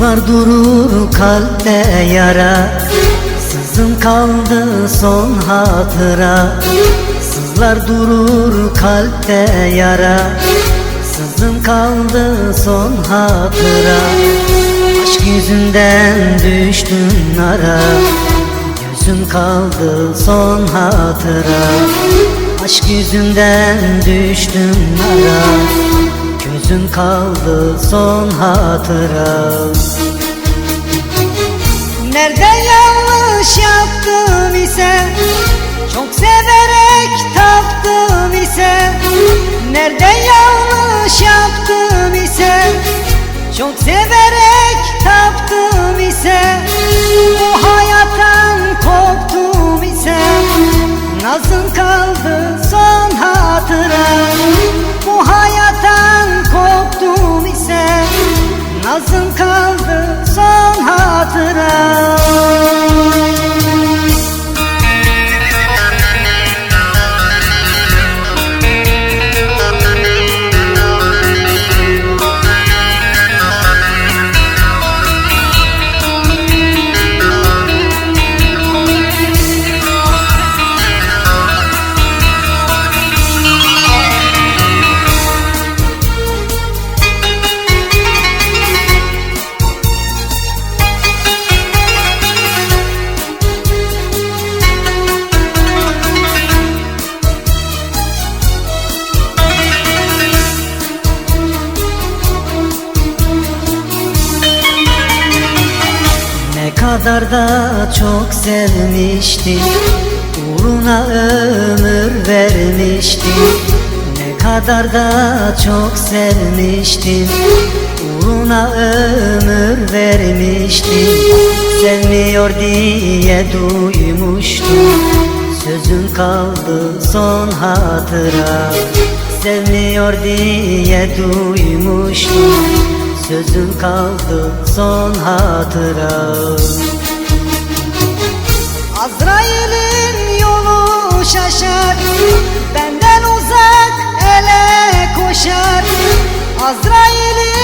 Sızlar durur kalpte yara. Sızım kaldı son hatıra. Sızlar durur kalpte yara. Sızım kaldı son hatıra. Aşk yüzünden düştüm nara Gözüm kaldı son hatıra. Aşk yüzünden düştüm nara Gözüm kaldı son hatıra. Nerede yanlış yaptım ise Çok severek taptım ise Nerede yanlış yaptım ise Çok severek taptım ise Bu hayattan koptum ise Nazım kaldı son hatıra Nazım kaldı kadar da çok sevmiştim Uğruna ömür vermiştim Ne kadar da çok sevmiştim Uğruna ömür vermiştim Sevmiyor diye duymuştum Sözüm kaldı son hatıra. Sevmiyor diye duymuştum sözün kaldı son hatıra. Azrail'in yolu şaşar Benden uzak ele koşar. Azrail'in